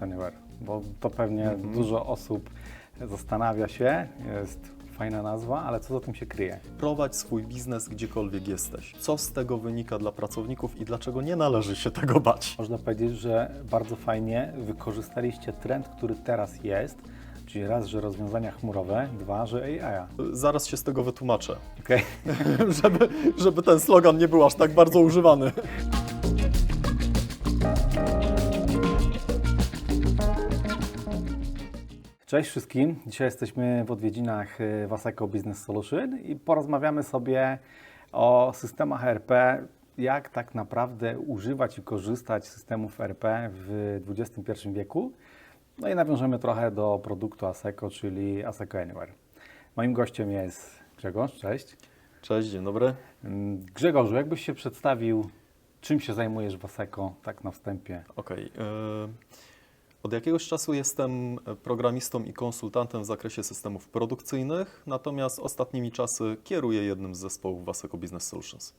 Anywhere? Bo to pewnie Mhm. dużo osób zastanawia się, jest fajna nazwa, ale co za tym się kryje? Prowadź swój biznes gdziekolwiek jesteś. Co z tego wynika dla pracowników i dlaczego nie należy się tego bać? Można powiedzieć, że bardzo fajnie wykorzystaliście trend, który teraz jest, czyli raz, że rozwiązania chmurowe, dwa, że AI. Zaraz się z tego wytłumaczę, Okej. żeby, żeby ten slogan nie był aż tak bardzo używany. Cześć wszystkim. Dzisiaj jesteśmy w odwiedzinach y, Waseco Business Solution i porozmawiamy sobie o systemach RP, jak tak naprawdę używać i korzystać z systemów RP w XXI wieku. No i nawiążemy trochę do produktu Aseco, czyli Aseco Anywhere. Moim gościem jest Grzegorz, cześć. Cześć, dzień dobry. Grzegorzu, jakbyś się przedstawił, czym się zajmujesz w Aseco, tak na wstępie? Okej. y, Od jakiegoś czasu jestem programistą i konsultantem w zakresie systemów produkcyjnych, natomiast ostatnimi czasy kieruję jednym z zespołów Waseco Business Solutions.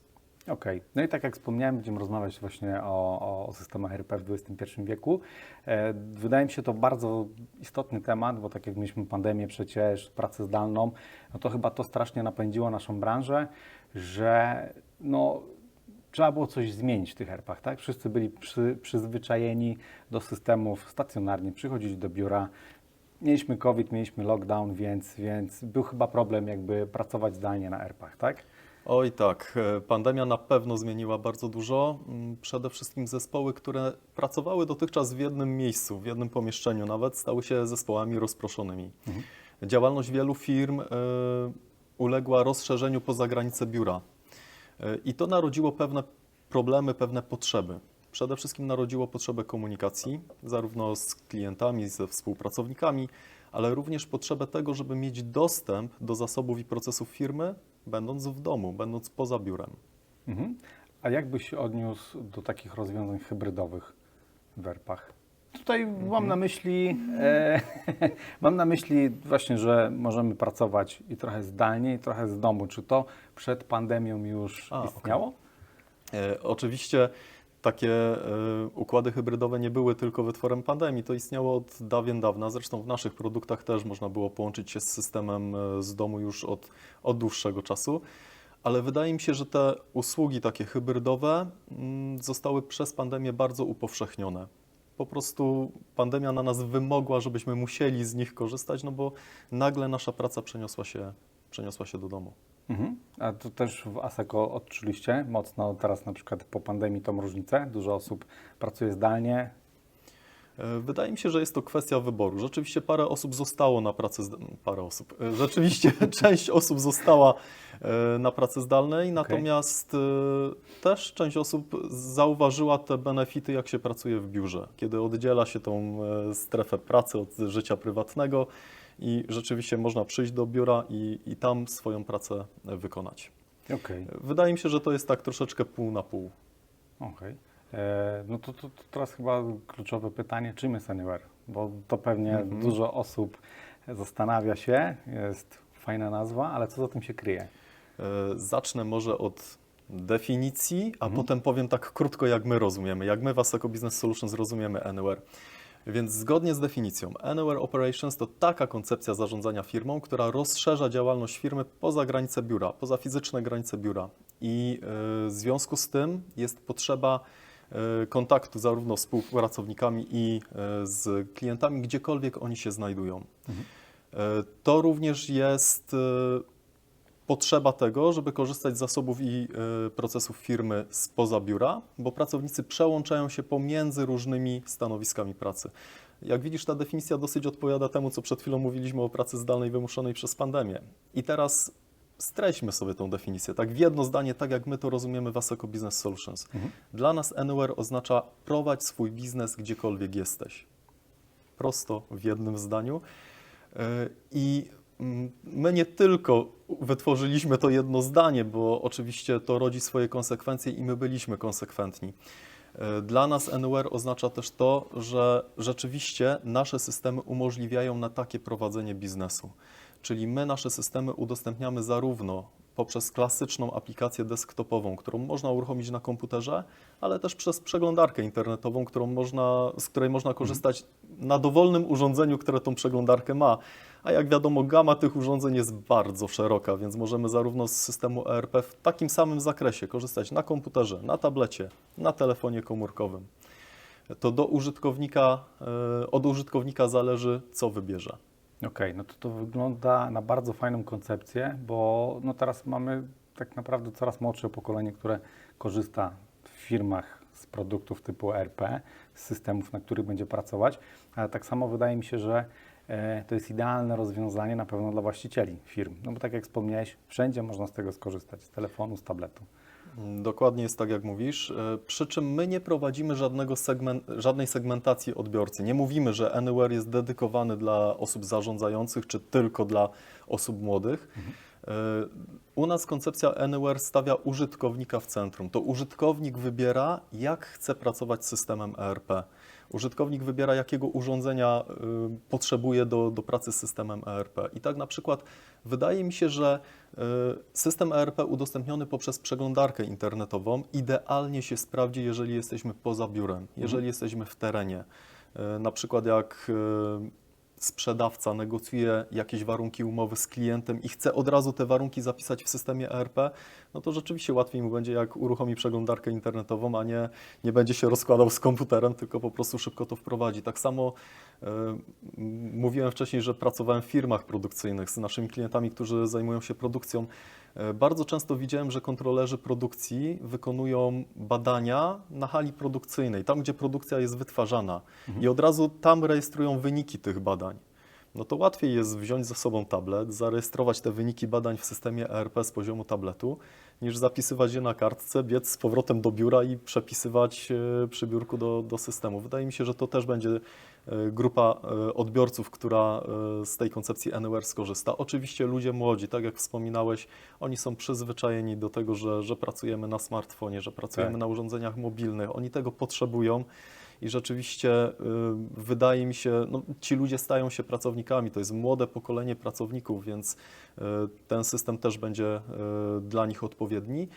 Okej. No i tak jak wspomniałem, będziemy rozmawiać właśnie o, o systemach RP w XXI wieku. E, wydaje mi się to bardzo istotny temat, bo tak jak mieliśmy pandemię przecież, pracę zdalną, no to chyba to strasznie napędziło naszą branżę, że no, trzeba było coś zmienić w tych herpach, tak? Wszyscy byli przy, przyzwyczajeni do systemów stacjonarnie, przychodzić do biura. Mieliśmy COVID, mieliśmy lockdown, więc, więc był chyba problem jakby pracować zdalnie na erpach, tak? Oj tak, e, pandemia na pewno zmieniła bardzo dużo. Mm, Przede wszystkim zespoły, które pracowały dotychczas w jednym miejscu, w jednym pomieszczeniu nawet, stały się zespołami rozproszonymi. Działalność wielu firm e, uległa rozszerzeniu poza granice biura. E, I to narodziło pewne problemy, pewne potrzeby. Przede wszystkim narodziło potrzebę komunikacji, zarówno z klientami, ze współpracownikami, ale również potrzebę tego, żeby mieć dostęp do zasobów i procesów firmy, będąc w domu, będąc poza biurem. Mhm. A jak byś się odniósł do takich rozwiązań hybrydowych w ERP-ach? Tutaj mam na myśli, e, mam na myśli właśnie, że możemy pracować i trochę zdalnie, i trochę z domu. Czy to przed pandemią już A, istniało? E, oczywiście takie e, układy hybrydowe nie były tylko wytworem pandemii, to istniało od dawien dawna. Zresztą w naszych produktach też można było połączyć się z systemem e, z domu już od, od dłuższego czasu. Ale wydaje mi się, że te usługi takie hybrydowe mm, zostały przez pandemię bardzo upowszechnione. Po prostu pandemia na nas wymogła, żebyśmy musieli z nich korzystać, no bo nagle nasza praca przeniosła się, przeniosła się do domu. Mhm. A to też w ASECO odczuliście mocno teraz na przykład po pandemii tą różnicę? Dużo osób pracuje zdalnie. E, Wydaje mi się, że jest to kwestia wyboru. Rzeczywiście parę osób zostało na pracy, zd- parę osób, E, rzeczywiście część osób została e, na pracy zdalnej, natomiast też część osób zauważyła te benefity, jak się pracuje w biurze, kiedy oddziela się tą strefę pracy od życia prywatnego i rzeczywiście można przyjść do biura i, i tam swoją pracę wykonać. Okej. Wydaje mi się, że to jest tak troszeczkę pół na pół. Okej. E, No to, to, to teraz chyba kluczowe pytanie, czym jest Anywhere? Bo to pewnie Mhm. dużo osób zastanawia się, jest fajna nazwa, ale co za tym się kryje? E, Zacznę może od definicji, a Mhm. potem powiem tak krótko, jak my rozumiemy, jak my was jako Business Solutions rozumiemy Anywhere. Więc zgodnie z definicją, Anywhere Operations to taka koncepcja zarządzania firmą, która rozszerza działalność firmy poza granice biura, poza fizyczne granice biura. I e, w związku z tym jest potrzeba e, kontaktu zarówno z współpracownikami i e, z klientami, gdziekolwiek oni się znajdują. E, To również jest e, potrzeba tego, żeby korzystać z zasobów i e, procesów firmy spoza biura, bo pracownicy przełączają się pomiędzy różnymi stanowiskami pracy. Jak widzisz, ta definicja dosyć odpowiada temu, co przed chwilą mówiliśmy o pracy zdalnej wymuszonej przez pandemię. I teraz streśćmy sobie tą definicję, tak w jedno zdanie, tak jak my to rozumiemy w Aseco Business Solutions. Dla nas Anywhere oznacza prowadź swój biznes gdziekolwiek jesteś. Prosto w jednym zdaniu. E, I mm, my nie tylko wytworzyliśmy to jedno zdanie, bo oczywiście to rodzi swoje konsekwencje i my byliśmy konsekwentni. E, Dla nas Anywhere oznacza też to, że rzeczywiście nasze systemy umożliwiają na takie prowadzenie biznesu. Czyli my nasze systemy udostępniamy zarówno poprzez klasyczną aplikację desktopową, którą można uruchomić na komputerze, ale też przez przeglądarkę internetową, którą można, z której można korzystać na dowolnym urządzeniu, które tą przeglądarkę ma. A jak wiadomo, gama tych urządzeń jest bardzo szeroka, więc możemy zarówno z systemu ERP w takim samym zakresie korzystać na komputerze, na tablecie, na telefonie komórkowym. To do użytkownika, e, od użytkownika zależy, co wybierze. Okej, no to to wygląda na bardzo fajną koncepcję, bo no teraz mamy tak naprawdę coraz młodsze pokolenie, które korzysta w firmach z produktów typu ERP, z systemów, na których będzie pracować, ale tak samo wydaje mi się, że e, to jest idealne rozwiązanie na pewno dla właścicieli firm, no bo tak jak wspomniałeś, wszędzie można z tego skorzystać, z telefonu, z tabletu. Dokładnie jest tak, jak mówisz. E, Przy czym my nie prowadzimy żadnego segmen, żadnej segmentacji odbiorcy. Nie mówimy, że Anywhere jest dedykowany dla osób zarządzających, czy tylko dla osób młodych. E, U nas koncepcja Anywhere stawia użytkownika w centrum. To użytkownik wybiera, jak chce pracować z systemem ERP. Użytkownik wybiera, jakiego urządzenia y, potrzebuje do, do pracy z systemem ERP. I tak na przykład wydaje mi się, że y, system ERP udostępniony poprzez przeglądarkę internetową idealnie się sprawdzi, jeżeli jesteśmy poza biurem, jeżeli jesteśmy w terenie. Y, Na przykład jak y, sprzedawca negocjuje jakieś warunki umowy z klientem i chce od razu te warunki zapisać w systemie ERP, no to rzeczywiście łatwiej mu będzie, jak uruchomi przeglądarkę internetową, a nie, nie będzie się rozkładał z komputerem, tylko po prostu szybko to wprowadzi. Tak samo m, mówiłem wcześniej, że pracowałem w firmach produkcyjnych z naszymi klientami, którzy zajmują się produkcją. E, Bardzo często widziałem, że kontrolerzy produkcji wykonują badania na hali produkcyjnej, tam gdzie produkcja jest wytwarzana i od razu tam rejestrują wyniki tych badań. No to łatwiej jest wziąć ze sobą tablet, zarejestrować te wyniki badań w systemie ERP z poziomu tabletu, niż zapisywać je na kartce, biec z powrotem do biura i przepisywać e, przy biurku do, do systemu. Wydaje mi się, że to też będzie grupa e, odbiorców, która e, z tej koncepcji Anywhere skorzysta. Oczywiście ludzie młodzi, tak jak wspominałeś, oni są przyzwyczajeni do tego, że, że pracujemy na smartfonie, że pracujemy Tak. na urządzeniach mobilnych. Oni tego potrzebują. I rzeczywiście wydaje mi się, no, ci ludzie stają się pracownikami, to jest młode pokolenie pracowników, więc ten system też będzie dla nich odpowiedni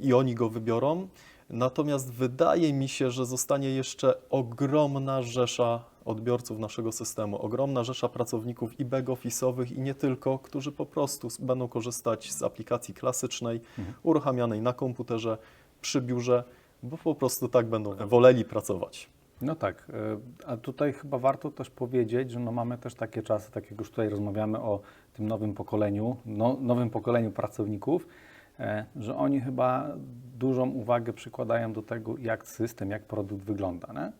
i oni go wybiorą. Natomiast wydaje mi się, że zostanie jeszcze ogromna rzesza odbiorców naszego systemu, ogromna rzesza pracowników i back-office'owych i nie tylko, którzy po prostu będą korzystać z aplikacji klasycznej, uruchamianej na komputerze, przy biurze, bo po prostu tak będą woleli pracować. No tak, y, a tutaj chyba warto też powiedzieć, że no mamy też takie czasy, tak jak już tutaj rozmawiamy o tym nowym pokoleniu, no, nowym pokoleniu pracowników, e, że oni chyba dużą uwagę przykładają do tego, jak system, jak produkt wygląda. Nie?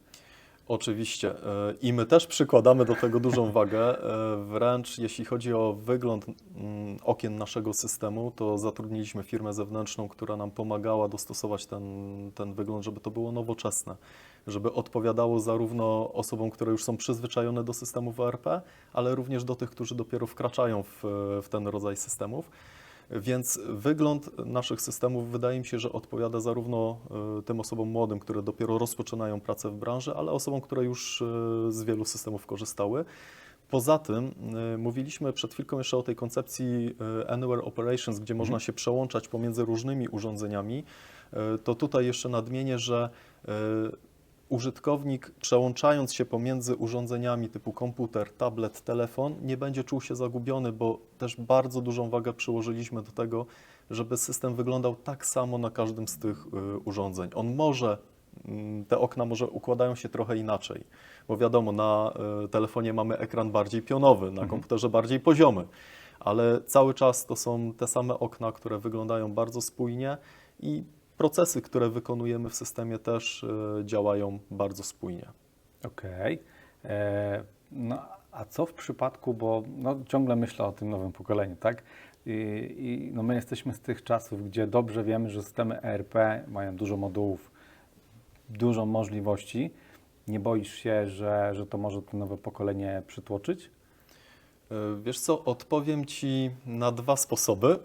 Oczywiście. e, I my też przykładamy do tego dużą wagę. e, Wręcz jeśli chodzi o wygląd mm, okien naszego systemu, to zatrudniliśmy firmę zewnętrzną, która nam pomagała dostosować ten, ten wygląd, żeby to było nowoczesne, żeby odpowiadało zarówno osobom, które już są przyzwyczajone do systemów ERP, ale również do tych, którzy dopiero wkraczają w, w ten rodzaj systemów. Więc wygląd naszych systemów wydaje mi się, że odpowiada zarówno e, tym osobom młodym, które dopiero rozpoczynają pracę w branży, ale osobom, które już e, z wielu systemów korzystały. Poza tym e, mówiliśmy przed chwilką jeszcze o tej koncepcji Anywhere Operations, gdzie można się przełączać pomiędzy różnymi urządzeniami. To tutaj jeszcze nadmienię, że użytkownik przełączając się pomiędzy urządzeniami typu komputer, tablet, telefon nie będzie czuł się zagubiony, bo też bardzo dużą wagę przyłożyliśmy do tego, żeby system wyglądał tak samo na każdym z tych y, urządzeń. On może, mm, te okna może układają się trochę inaczej, bo wiadomo, na y, telefonie mamy ekran bardziej pionowy, na komputerze bardziej poziomy, ale cały czas to są te same okna, które wyglądają bardzo spójnie i procesy, które wykonujemy w systemie też y, działają bardzo spójnie. Okej. E, No a co w przypadku, bo no, ciągle myślę o tym nowym pokoleniu, tak? I, i no, my jesteśmy z tych czasów, gdzie dobrze wiemy, że systemy ERP mają dużo modułów, dużo możliwości. Nie boisz się, że, że to może to nowe pokolenie przytłoczyć? Y, Wiesz co, odpowiem Ci na dwa sposoby.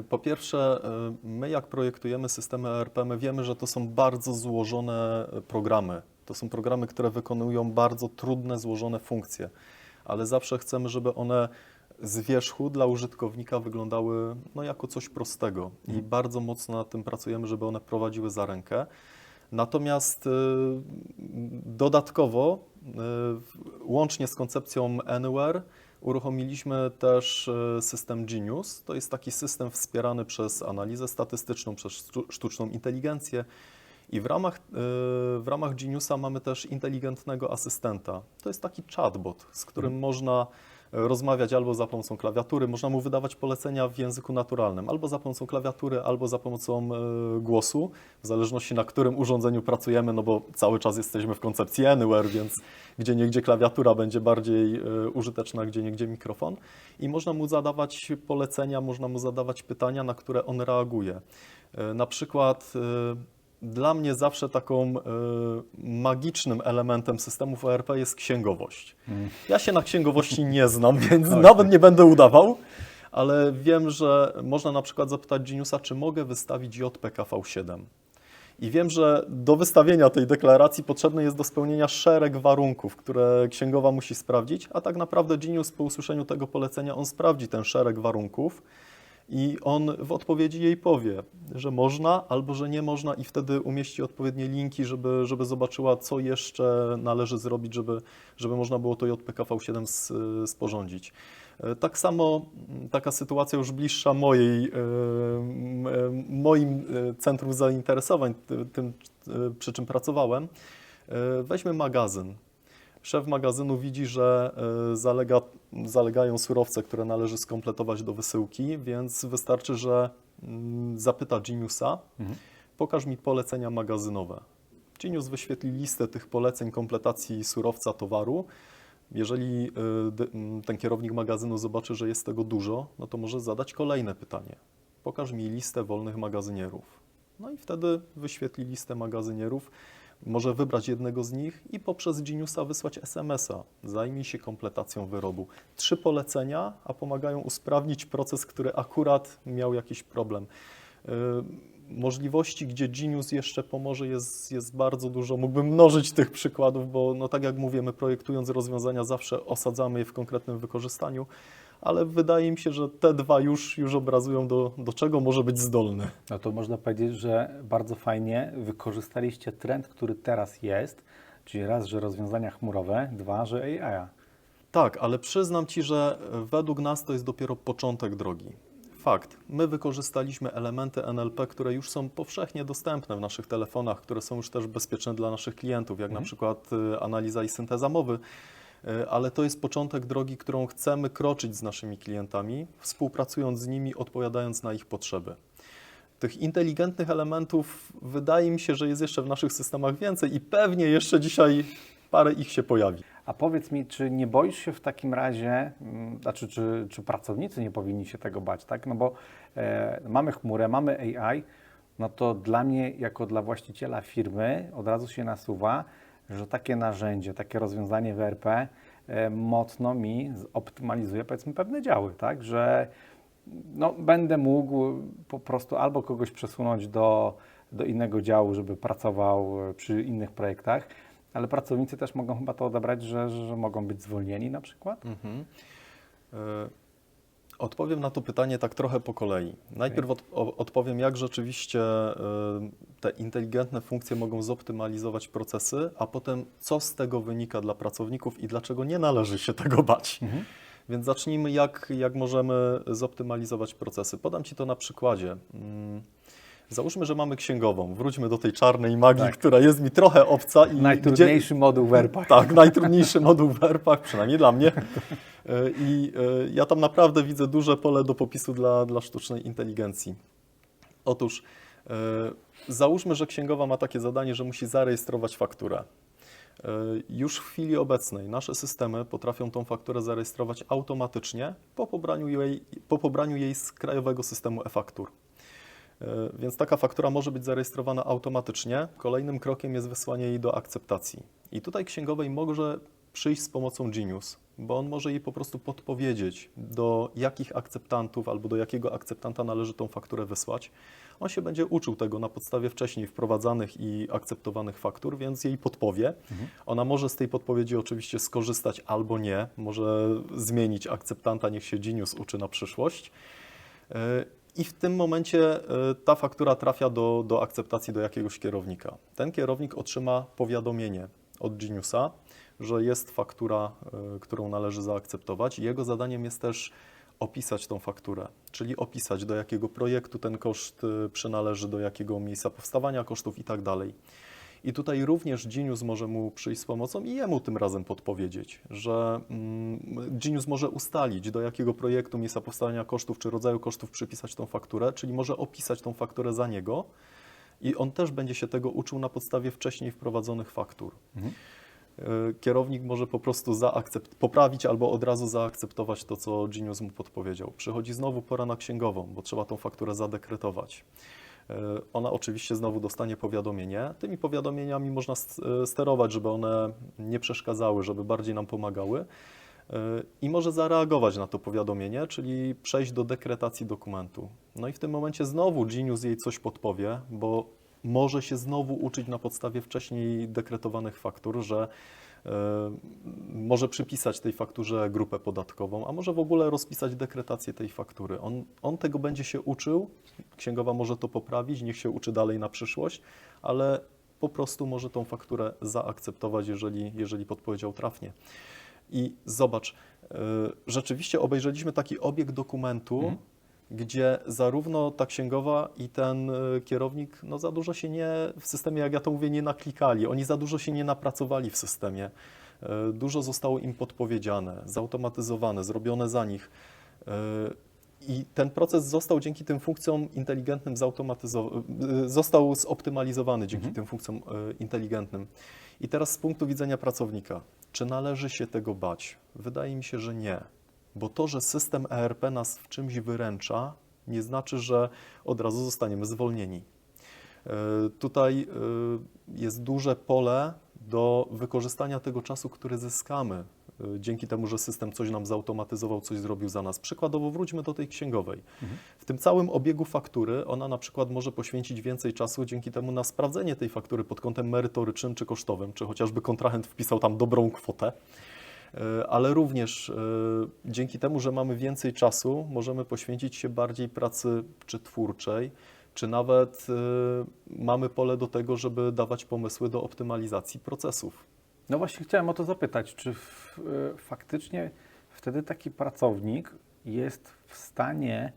Y, Po pierwsze, y, my jak projektujemy systemy ERP, my wiemy, że to są bardzo złożone programy. To są programy, które wykonują bardzo trudne, złożone funkcje, ale zawsze chcemy, żeby one z wierzchu dla użytkownika wyglądały no, jako coś prostego i Mhm. bardzo mocno nad tym pracujemy, żeby one prowadziły za rękę. Natomiast y, dodatkowo, y, łącznie z koncepcją Anywhere, uruchomiliśmy też y, system Genius. To jest taki system wspierany przez analizę statystyczną, przez sztu- sztuczną inteligencję. I w ramach, y, w ramach Geniusa mamy też inteligentnego asystenta. To jest taki chatbot, z którym można e, rozmawiać albo za pomocą klawiatury, można mu wydawać polecenia w języku naturalnym, albo za pomocą klawiatury, albo za pomocą e, głosu, w zależności na którym urządzeniu pracujemy, no bo cały czas jesteśmy w koncepcji Anywhere, więc gdzie niegdzie klawiatura będzie bardziej e, użyteczna, gdzie niegdzie mikrofon. I można mu zadawać polecenia, można mu zadawać pytania, na które on reaguje. E, Na przykład dla mnie zawsze taką e, magicznym elementem systemów ERP jest księgowość. Ja się na księgowości nie znam, więc Okej. nawet nie będę udawał, ale wiem, że można na przykład zapytać Geniusa, czy mogę wystawić JPKV7. I wiem, że do wystawienia tej deklaracji potrzebny jest do spełnienia szereg warunków, które księgowa musi sprawdzić, a tak naprawdę Genius po usłyszeniu tego polecenia, on sprawdzi ten szereg warunków i on w odpowiedzi jej powie, że można albo że nie można i wtedy umieści odpowiednie linki, żeby, żeby zobaczyła, co jeszcze należy zrobić, żeby, żeby można było to JPKV7 s- sporządzić. E, Tak samo taka sytuacja już bliższa mojej, e, e, moim e, centrum zainteresowań, ty- tym, e, przy czym pracowałem. E, Weźmy magazyn. Szef magazynu widzi, że e, zalega, zalegają surowce, które należy skompletować do wysyłki, więc wystarczy, że mm, zapyta Geniusa, Mhm. pokaż mi polecenia magazynowe. Genius wyświetli listę tych poleceń kompletacji surowca towaru. Jeżeli y, ten kierownik magazynu zobaczy, że jest tego dużo, no to może zadać kolejne pytanie. Pokaż mi listę wolnych magazynierów. No i wtedy wyświetli listę magazynierów. Może wybrać jednego z nich i poprzez Geniusa wysłać SMS-a. Zajmij się kompletacją wyrobu. Trzy polecenia, a pomagają usprawnić proces, który akurat miał jakiś problem. Y, Możliwości, gdzie Genius jeszcze pomoże, jest, jest bardzo dużo. Mógłbym mnożyć tych przykładów, bo no tak jak mówię, my projektując rozwiązania zawsze osadzamy je w konkretnym wykorzystaniu, ale wydaje mi się, że te dwa już, już obrazują, do, do czego może być zdolny. No to można powiedzieć, że bardzo fajnie wykorzystaliście trend, który teraz jest, czyli raz, że rozwiązania chmurowe, dwa, że AI. Tak, ale przyznam Ci, że według nas to jest dopiero początek drogi. Fakt, my wykorzystaliśmy elementy NLP, które już są powszechnie dostępne w naszych telefonach, które są już też bezpieczne dla naszych klientów, jak na przykład y, analiza i synteza mowy, ale to jest początek drogi, którą chcemy kroczyć z naszymi klientami, współpracując z nimi, odpowiadając na ich potrzeby. Tych inteligentnych elementów wydaje mi się, że jest jeszcze w naszych systemach więcej i pewnie jeszcze dzisiaj parę ich się pojawi. A powiedz mi, czy nie boisz się w takim razie, mm, znaczy, czy, czy pracownicy nie powinni się tego bać, tak? No bo e, mamy chmurę, mamy AI, no to dla mnie, jako dla właściciela firmy, od razu się nasuwa, że takie narzędzie, takie rozwiązanie w ERP e, mocno mi optymalizuje, powiedzmy, pewne działy, tak? Że no, będę mógł po prostu albo kogoś przesunąć do, do innego działu, żeby pracował e, przy innych projektach, ale pracownicy też mogą chyba to odebrać, że, że mogą być zwolnieni na przykład. Mhm. E, Odpowiem na to pytanie tak trochę po kolei. Najpierw od, o- odpowiem, jak rzeczywiście e, te inteligentne funkcje mogą zoptymalizować procesy, a potem co z tego wynika dla pracowników i dlaczego nie należy się tego bać. Mhm. Więc zacznijmy, jak, jak możemy zoptymalizować procesy. Podam Ci to na przykładzie. Mm, Załóżmy, że mamy księgową. Wróćmy do tej czarnej magii, Tak. która jest mi trochę obca. I gdzie, Najtrudniejszy moduł w ERP. tak, najtrudniejszy moduł w ERP-ach, przynajmniej dla mnie. E, I e, ja tam naprawdę widzę duże pole do popisu dla, dla sztucznej inteligencji. Otóż e, załóżmy, że księgowa ma takie zadanie, że musi zarejestrować fakturę. Już w chwili obecnej nasze systemy potrafią tą fakturę zarejestrować automatycznie po pobraniu jej, po pobraniu jej z krajowego systemu e-faktur. E, Więc taka faktura może być zarejestrowana automatycznie. Kolejnym krokiem jest wysłanie jej do akceptacji. I tutaj księgowej może przyjść z pomocą Genius, bo on może jej po prostu podpowiedzieć, do jakich akceptantów albo do jakiego akceptanta należy tą fakturę wysłać. on się będzie uczył tego na podstawie wcześniej wprowadzanych i akceptowanych faktur, więc jej podpowie. Ona może z tej podpowiedzi oczywiście skorzystać albo nie, może zmienić akceptanta, niech się Genius uczy na przyszłość. I w tym momencie e, ta faktura trafia do, do akceptacji do jakiegoś kierownika. Ten kierownik otrzyma powiadomienie od Geniusa, że jest faktura, e, którą należy zaakceptować. Jego zadaniem jest też opisać tą fakturę, czyli opisać do jakiego projektu ten koszt e, przynależy, do jakiego miejsca powstawania kosztów i tak dalej. I tutaj również Genius może mu przyjść z pomocą i jemu tym razem podpowiedzieć, że mm, Genius może ustalić, do jakiego projektu, miejsca powstania kosztów czy rodzaju kosztów przypisać tą fakturę, czyli może opisać tą fakturę za niego i on też będzie się tego uczył na podstawie wcześniej wprowadzonych faktur. Mhm. Y, Kierownik może po prostu zaakcept- poprawić albo od razu zaakceptować to, co Genius mu podpowiedział. Przychodzi znowu pora na księgową, bo trzeba tą fakturę zadekretować. Y, Ona oczywiście znowu dostanie powiadomienie. Tymi powiadomieniami można y, sterować, żeby one nie przeszkadzały, żeby bardziej nam pomagały. Y, I może zareagować na to powiadomienie, czyli przejść do dekretacji dokumentu. No i w tym momencie znowu Genius jej coś podpowie, bo może się znowu uczyć na podstawie wcześniej dekretowanych faktur, że e, może przypisać tej fakturze grupę podatkową, a może w ogóle rozpisać dekretację tej faktury. On, on tego będzie się uczył, księgowa może to poprawić, niech się uczy dalej na przyszłość, ale po prostu może tą fakturę zaakceptować, jeżeli, jeżeli podpowiedział trafnie. I zobacz, e, rzeczywiście obejrzeliśmy taki obieg dokumentu, Mhm. Gdzie zarówno ta księgowa i ten e, kierownik no, za dużo się nie, w systemie, jak ja to mówię, nie naklikali. Oni za dużo się nie napracowali w systemie. E, Dużo zostało im podpowiedziane, zautomatyzowane, zrobione za nich. E, I ten proces został dzięki tym funkcjom inteligentnym zautomatyzowany, został zoptymalizowany dzięki Mhm. tym funkcjom inteligentnym. I teraz z punktu widzenia pracownika, czy należy się tego bać? Wydaje mi się, że nie. Bo to, że system ERP nas w czymś wyręcza, nie znaczy, że od razu zostaniemy zwolnieni. E, Tutaj e, jest duże pole do wykorzystania tego czasu, który zyskamy e, dzięki temu, że system coś nam zautomatyzował, coś zrobił za nas. Przykładowo wróćmy do tej księgowej. Mhm. W tym całym obiegu faktury ona na przykład może poświęcić więcej czasu dzięki temu na sprawdzenie tej faktury pod kątem merytorycznym czy kosztowym, czy chociażby kontrahent wpisał tam dobrą kwotę. E, Ale również e, dzięki temu, że mamy więcej czasu, możemy poświęcić się bardziej pracy czy twórczej, czy nawet e, mamy pole do tego, żeby dawać pomysły do optymalizacji procesów. No właśnie chciałem o to zapytać, czy faktycznie wtedy taki pracownik jest w stanie,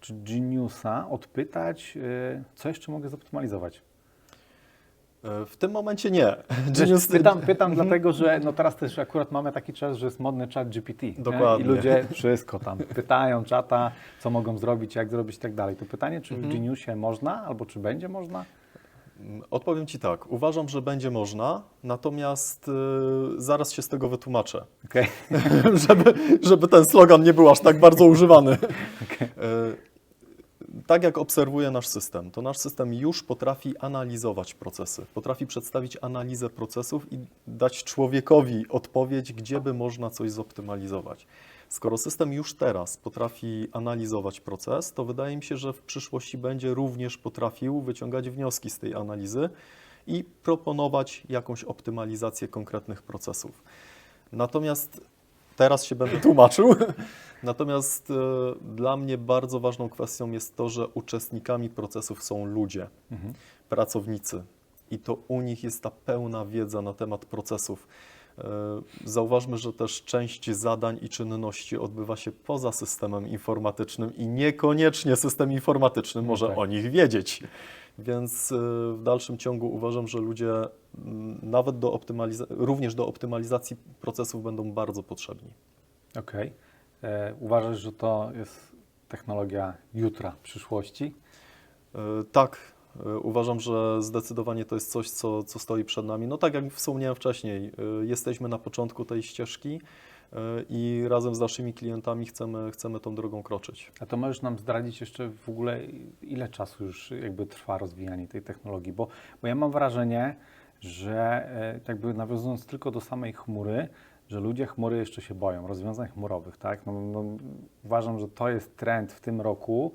czy Geniusa odpytać, co jeszcze mogę zoptymalizować? E, W tym momencie nie. Genius- pytam, pytam dlatego, że no teraz też akurat mamy taki czas, że jest modny chat GPT. nie? Dokładnie. I ludzie wszystko tam pytają czata, co mogą zrobić, jak zrobić i tak dalej. To pytanie, czy Mhm. w Geniusie można, albo czy będzie można? Odpowiem Ci tak. Uważam, że będzie można, natomiast e, zaraz się z tego wytłumaczę. Okej. żeby, żeby ten slogan nie był aż tak bardzo używany. Okej. E, Tak jak obserwuje nasz system, to nasz system już potrafi analizować procesy, potrafi przedstawić analizę procesów i dać człowiekowi odpowiedź, gdzie by można coś zoptymalizować. Skoro system już teraz potrafi analizować proces, to wydaje mi się, że w przyszłości będzie również potrafił wyciągać wnioski z tej analizy i proponować jakąś optymalizację konkretnych procesów. Natomiast teraz się będę tłumaczył. Natomiast e, dla mnie bardzo ważną kwestią jest to, że uczestnikami procesów są ludzie, Mhm. pracownicy. I to u nich jest ta pełna wiedza na temat procesów. E, Zauważmy, że też część zadań i czynności odbywa się poza systemem informatycznym i niekoniecznie system informatyczny No może tak. o nich wiedzieć. Więc e, w dalszym ciągu uważam, że ludzie nawet do również do optymalizacji procesów będą bardzo potrzebni. Okej. E, Uważasz, że to jest technologia jutra, przyszłości? E, Tak, e, uważam, że zdecydowanie to jest coś, co, co stoi przed nami. No tak jak wspomniałem wcześniej, jesteśmy na początku tej ścieżki i razem z naszymi klientami chcemy, chcemy tą drogą kroczyć. A to możesz nam zdradzić jeszcze w ogóle, ile czasu już jakby trwa rozwijanie tej technologii? Bo, bo ja mam wrażenie, że e, jakby nawiązując tylko do samej chmury, że ludzie chmury jeszcze się boją, rozwiązań chmurowych, tak? No, no, uważam, że to jest trend w tym roku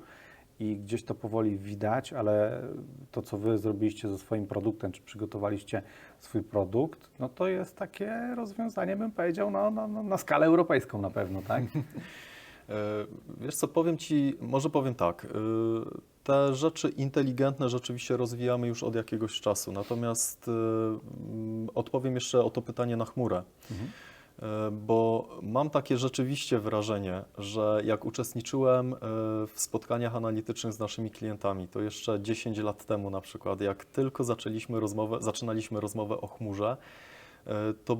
i gdzieś to powoli widać, ale to, co Wy zrobiliście ze swoim produktem, czy przygotowaliście swój produkt, no to jest takie rozwiązanie, bym powiedział, no, no, no, na skalę europejską na pewno, tak? E, Wiesz co, powiem Ci, może powiem tak. e, Te rzeczy inteligentne rzeczywiście rozwijamy już od jakiegoś czasu, natomiast e, odpowiem jeszcze o to pytanie na chmurę. Mhm. E, Bo mam takie rzeczywiście wrażenie, że jak uczestniczyłem e, w spotkaniach analitycznych z naszymi klientami, to jeszcze 10 lat temu na przykład, jak tylko zaczęliśmy rozmowę, zaczynaliśmy rozmowę o chmurze, e, to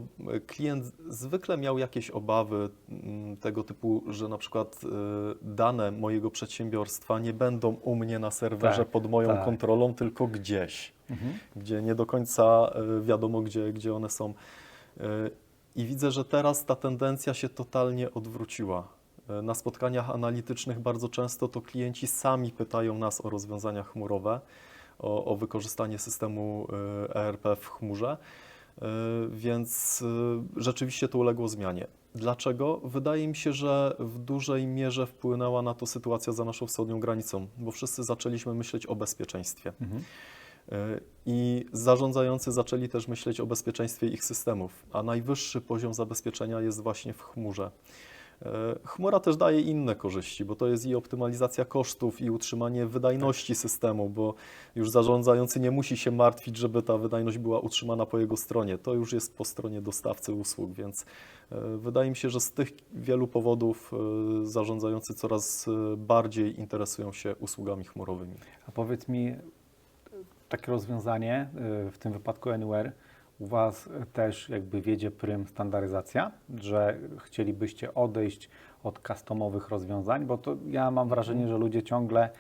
klient zwykle miał jakieś obawy tego typu, że na przykład dane mojego przedsiębiorstwa nie będą u mnie na serwerze Tak, pod moją tak. kontrolą, tylko gdzieś Mhm. gdzie nie do końca wiadomo, gdzie, gdzie one są. E, I widzę, że teraz ta tendencja się totalnie odwróciła. E, Na spotkaniach analitycznych bardzo często to klienci sami pytają nas o rozwiązania chmurowe, o, o wykorzystanie systemu e, ERP w chmurze, E, więc e, rzeczywiście to uległo zmianie. Dlaczego? Wydaje mi się, że w dużej mierze wpłynęła na to sytuacja za naszą wschodnią granicą, bo wszyscy zaczęliśmy myśleć o bezpieczeństwie. Mhm. I zarządzający zaczęli też myśleć o bezpieczeństwie ich systemów, a najwyższy poziom zabezpieczenia jest właśnie w chmurze. E, Chmura też daje inne korzyści, bo to jest i optymalizacja kosztów, i utrzymanie wydajności systemu, bo już zarządzający nie musi się martwić, żeby ta wydajność była utrzymana po jego stronie. To już jest po stronie dostawcy usług, więc e, wydaje mi się, że z tych wielu powodów e, zarządzający coraz bardziej interesują się usługami chmurowymi. A powiedz mi, takie rozwiązanie, y, w tym wypadku Anywhere, u Was też jakby wiedzie prym standaryzacja, że chcielibyście odejść od customowych rozwiązań, bo to ja mam wrażenie, że ludzie ciągle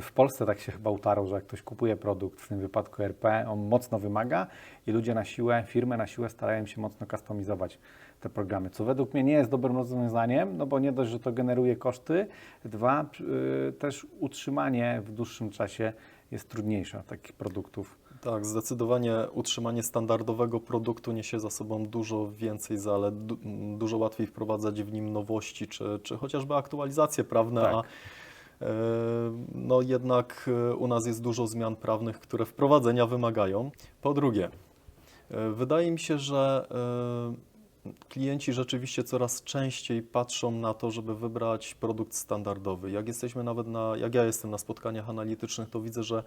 w Polsce tak się chyba utarło, że jak ktoś kupuje produkt, w tym wypadku RP, on mocno wymaga i ludzie na siłę, firmy na siłę starają się mocno customizować te programy, co według mnie nie jest dobrym rozwiązaniem, no bo nie dość, że to generuje koszty, dwa, y, też utrzymanie w dłuższym czasie jest trudniejsze takich produktów. Tak, zdecydowanie utrzymanie standardowego produktu niesie za sobą dużo więcej zalet, du, dużo łatwiej wprowadzać w nim nowości, czy, czy chociażby aktualizacje prawne, Tak. a e, no jednak e, u nas jest dużo zmian prawnych, które wprowadzenia wymagają. Po drugie, e, wydaje mi się, że klienci rzeczywiście coraz częściej patrzą na to, żeby wybrać produkt standardowy. Jak jesteśmy nawet na, jak ja jestem na spotkaniach analitycznych, to widzę, że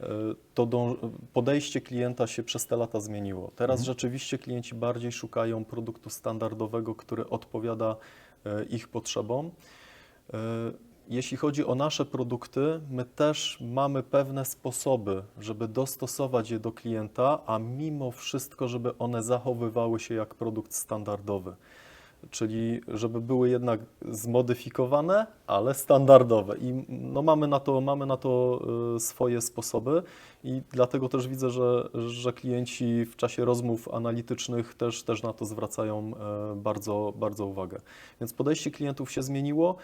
e, to dąż, podejście klienta się przez te lata zmieniło. Teraz Mhm. rzeczywiście klienci bardziej szukają produktu standardowego, który odpowiada e, ich potrzebom. Jeśli chodzi o nasze produkty, my też mamy pewne sposoby, żeby dostosować je do klienta, a mimo wszystko, żeby one zachowywały się jak produkt standardowy. Czyli żeby były jednak zmodyfikowane, ale standardowe. I no mamy, na to, mamy na to y, swoje sposoby i dlatego też widzę, że, że klienci w czasie rozmów analitycznych też, też na to zwracają e, bardzo, bardzo uwagę. Więc podejście klientów się zmieniło.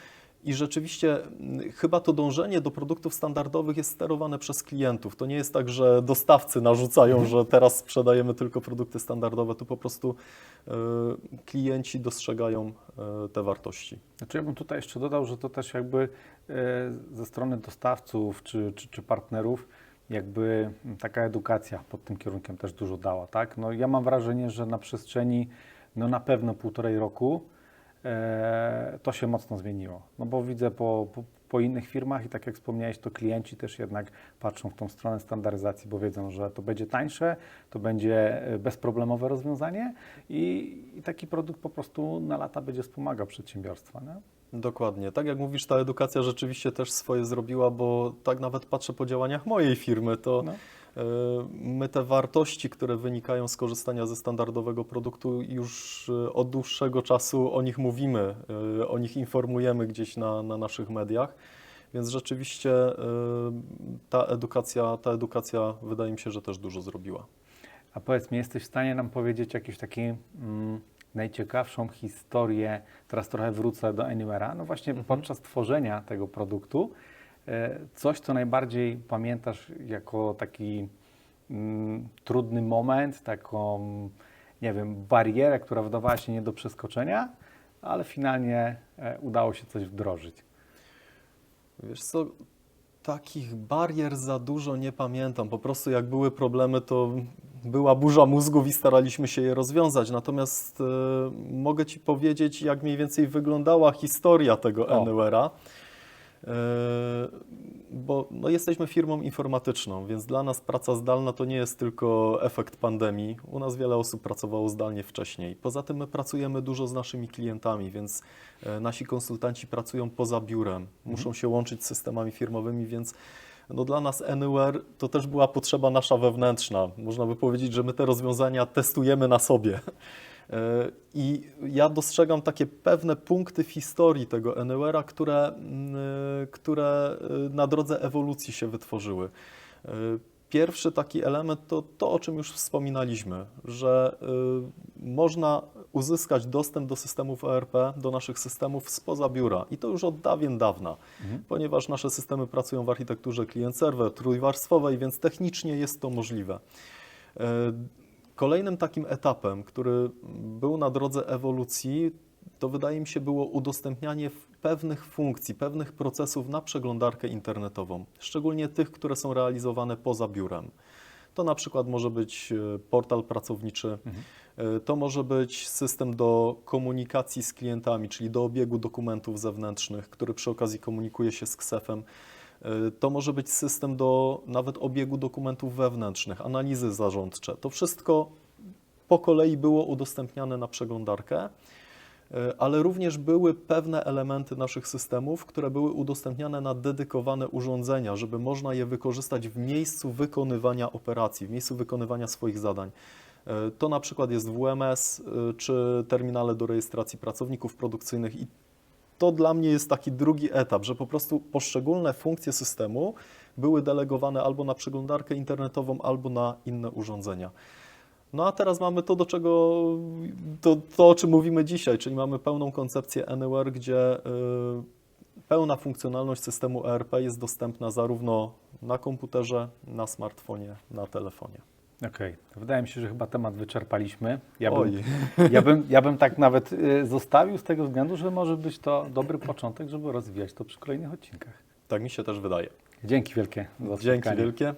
I rzeczywiście mm, chyba to dążenie do produktów standardowych jest sterowane przez klientów. To nie jest tak, że dostawcy narzucają, że teraz sprzedajemy tylko produkty standardowe. Tu po prostu e, klienci dostrzegają e, te wartości. Znaczy ja bym tutaj jeszcze dodał, że to też jakby e, ze strony dostawców czy, czy, czy partnerów jakby taka edukacja pod tym kierunkiem też dużo dała, tak? No ja mam wrażenie, że na przestrzeni no na pewno półtorej roku to się mocno zmieniło. No bo widzę po, po, po innych firmach i tak jak wspomniałeś, to klienci też jednak patrzą w tą stronę standaryzacji, bo wiedzą, że to będzie tańsze, to będzie e, bezproblemowe rozwiązanie i, i taki produkt po prostu na lata będzie wspomagał przedsiębiorstwa. Nie? Dokładnie. Tak jak mówisz, ta edukacja rzeczywiście też swoje zrobiła, bo tak nawet patrzę po działaniach mojej firmy, to No. E, my te wartości, które wynikają z korzystania ze standardowego produktu, już e, od dłuższego czasu o nich mówimy, e, o nich informujemy gdzieś na, na naszych mediach. Więc rzeczywiście ta edukacja, ta edukacja wydaje mi się, że też dużo zrobiła. A powiedz mi, jesteś w stanie nam powiedzieć jakąś taką mm, najciekawszą historię, teraz trochę wrócę do Anywhere'a, no właśnie Mhm. podczas tworzenia tego produktu, coś, co najbardziej pamiętasz jako taki mm, trudny moment, taką, nie wiem, barierę, która wydawała się nie do przeskoczenia, ale finalnie e, udało się coś wdrożyć. Wiesz co, takich barier za dużo nie pamiętam. Po prostu jak były problemy, to była burza mózgów i staraliśmy się je rozwiązać. Natomiast e, mogę Ci powiedzieć, jak mniej więcej wyglądała historia tego. Anywhere'a. E, Bo no, jesteśmy firmą informatyczną, więc dla nas praca zdalna to nie jest tylko efekt pandemii. U nas wiele osób pracowało zdalnie wcześniej. Poza tym my pracujemy dużo z naszymi klientami, więc e, nasi konsultanci pracują poza biurem, muszą się łączyć z systemami firmowymi, więc no, dla nas Anywhere to też była potrzeba nasza wewnętrzna. Można by powiedzieć, że my te rozwiązania testujemy na sobie. I ja dostrzegam takie pewne punkty w historii tego Anywhere'a, które, mm, które e, na drodze ewolucji się wytworzyły. E, Pierwszy taki element to to, o czym już wspominaliśmy, że y, można uzyskać dostęp do systemów ERP, do naszych systemów spoza biura i to już od dawien dawna, ponieważ nasze systemy pracują w architekturze klient-serwer trójwarstwowej, więc technicznie jest to możliwe. Kolejnym takim etapem, który był na drodze ewolucji, to wydaje mi się było udostępnianie pewnych funkcji, pewnych procesów na przeglądarkę internetową, szczególnie tych, które są realizowane poza biurem. To na przykład może być e, portal pracowniczy, e, to może być system do komunikacji z klientami, czyli do obiegu dokumentów zewnętrznych, który przy okazji komunikuje się z KSEF-em. E, To może być system do nawet obiegu dokumentów wewnętrznych, analizy zarządcze. To wszystko po kolei było udostępniane na przeglądarkę, e, ale również były pewne elementy naszych systemów, które były udostępniane na dedykowane urządzenia, żeby można je wykorzystać w miejscu wykonywania operacji, w miejscu wykonywania swoich zadań. E, To na przykład jest WMS czy terminale do rejestracji pracowników produkcyjnych i to dla mnie jest taki drugi etap, że po prostu poszczególne funkcje systemu były delegowane albo na przeglądarkę internetową, albo na inne urządzenia. No a teraz mamy to, do czego, to, to o czym mówimy dzisiaj, czyli mamy pełną koncepcję Anywhere, gdzie y, pełna funkcjonalność systemu ERP jest dostępna zarówno na komputerze, na smartfonie, na telefonie. Okej, wydaje mi się, że chyba temat wyczerpaliśmy. Ja bym, Oj. ja bym, ja bym tak nawet y, zostawił z tego względu, że może być to dobry początek, żeby rozwijać to przy kolejnych odcinkach. Tak mi się też wydaje. Dzięki wielkie za Dzięki wielkie.